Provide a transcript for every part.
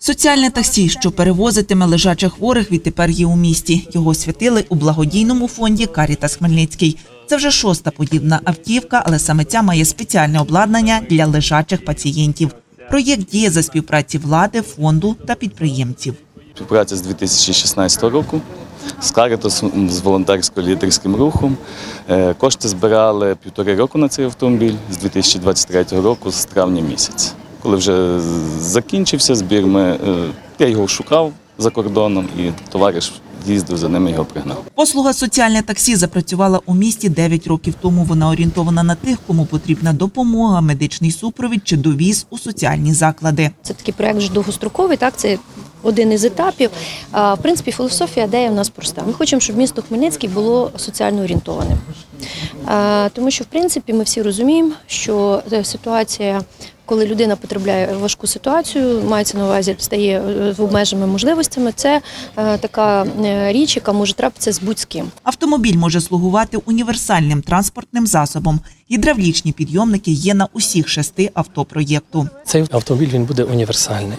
Соціальне таксі, що перевозитиме лежачих хворих, відтепер є у місті. Його святили у благодійному фонді Карітас Хмельницький. Це вже шоста подібна автівка, але саме ця має спеціальне обладнання для лежачих пацієнтів. Проєкт діє за співпраці влади, фонду та підприємців. Співпраця з 2016 року з Карітос, з волонтерсько-лідерським рухом. Е, Кошти збирали півтори року на цей автомобіль з 2023 року, з травня місяця. Коли вже закінчився збір, ми, е, я його шукав за кордоном і товариш їздив за ним і його пригнав. Послуга соціальне таксі запрацювала у місті 9 років тому. Вона орієнтована на тих, кому потрібна допомога, медичний супровід чи довіз у соціальні заклади. Це такий проект вже довгостроковий, так це один із етапів. А, В принципі, філософія ідея в нас проста. Ми хочемо, щоб місто Хмельницький було соціально орієнтованим. Тому що, в принципі, ми всі розуміємо, що е, ситуація, коли людина потрапляє в важку ситуацію, мається на увазі, стає е, з обмеженими можливостями. Це е, така е, річ, яка може трапитися з будь-ким. Автомобіль може слугувати універсальним транспортним засобом. Гідравлічні підйомники є на усіх шести автопроєкту. Цей автомобіль він буде універсальний.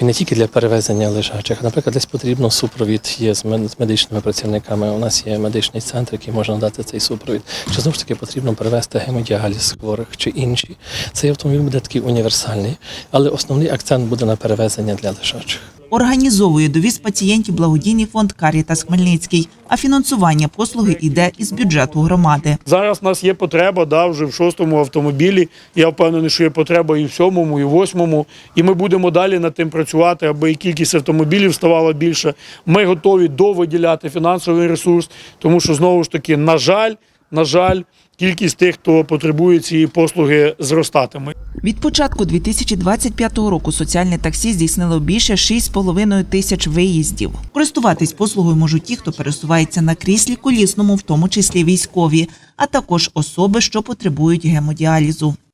Він не тільки для перевезення лежачих. Наприклад, десь потрібно супровід є з медичними працівниками. У нас є медичний центр, який може надати цей супровід. Чи знову ж таки потрібно перевезти гемодіаліз хворих чи інші. Цей автомобіль буде такий універсальний, але основний акцент буде на перевезення для лежачих. Організовує довіз пацієнтів благодійний фонд Карітас Хмельницький, а фінансування послуги йде із бюджету громади. Зараз у нас є потреба да, вже в шостому автомобілі. Я впевнений, що є потреба і в сьомому, і в восьмому. І ми будемо далі над тим працювати, аби кількість автомобілів ставала більше. Ми готові довиділяти фінансовий ресурс, тому що знову ж таки, на жаль, на жаль, кількість тих, хто потребує цієї послуги, зростатиме. Від початку 2025 року соціальне таксі здійснило більше 6,5 тисяч виїздів. Користуватись послугою можуть ті, хто пересувається на кріслі колісному, в тому числі військові, а також особи, що потребують гемодіалізу.